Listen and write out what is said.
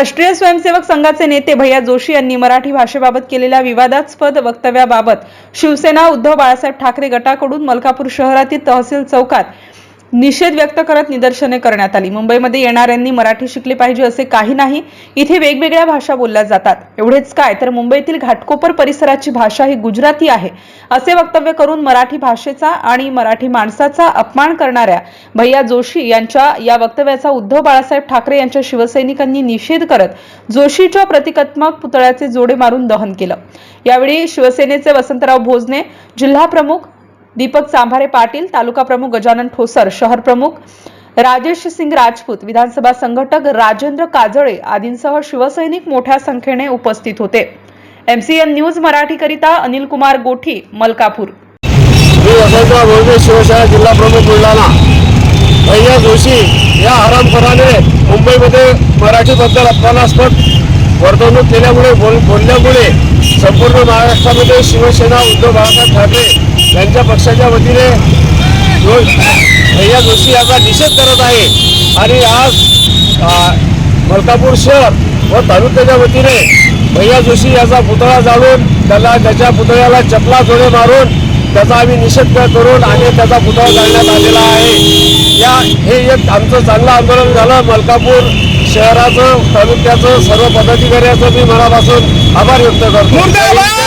राष्ट्रीय स्वयंसेवक संघाचे नेते भैया जोशी यांनी मराठी भाषेबाबत केलेल्या विवादास्पद वक्तव्याबाबत शिवसेना उद्धव बाळासाहेब ठाकरे गटाकडून मलकापूर शहरातील तहसील चौकात निषेध व्यक्त करत निदर्शने करण्यात आली. मुंबईमध्ये येणाऱ्यांनी मराठी शिकली पाहिजे असे काही नाही. इथे वेगवेगळ्या भाषा बोलल्या जातात. एवढेच काय तर मुंबईतील घाटकोपर परिसराची भाषा ही गुजराती आहे. असे वक्तव्य करून मराठी भाषेचा आणि मराठी माणसाचा अपमान करणाऱ्या भैया जोशी यांच्या या वक्तव्याचा उद्धव बाळासाहेब ठाकरे यांच्या शिवसैनिकांनी निषेध करत जोशीच्या प्रतिकात्मक पुतळ्याचे जोडे मारून दहन केलं. यावेळी शिवसेनेचे वसंतराव भोजने जिल्हा प्रमुख दीपक चांभारे पाटील तालुका प्रमुख गजानन ठोसर शहर प्रमुख राजेश सिंग राजपूत विधानसभा संघटक राजेंद्र काजळे आदींसह शिवसैनिक मोठ्या संख्येने उपस्थित होते. एमसीएन न्यूज मराठीकरिता अनिल कुमार गोठी मलकापूर. मी वसंतराव शिवसेना जिल्हा प्रमुख बुलढाणा. भैया जोशी या हरामखोराने मुंबईमध्ये मराठीबद्दल अपमानास्पद वर्तवणूक केल्यामुळे बोल बोलल्यामुळे संपूर्ण महाराष्ट्रामध्ये शिवसेना उद्धव बाळासाहेब ठाकरे यांच्या पक्षाच्या वतीने जो भैया जोशी याचा निषेध करत आहे. आणि आज मलकापूर शहर व तालुक्याच्या वतीने भैया जोशी याचा पुतळा जाळून त्याला त्याच्या पुतळ्याला चपला जोडे मारून त्याचा आम्ही निषेध करून आणि त्याचा पुतळा जाळण्यात आलेला आहे. या हे एक आमचं चांगलं आंदोलन झालं. मलकापूर शहराचं तालुक्याचं सर्व पदाधिकाऱ्याचं मी मनापासून आभार व्यक्त करतो.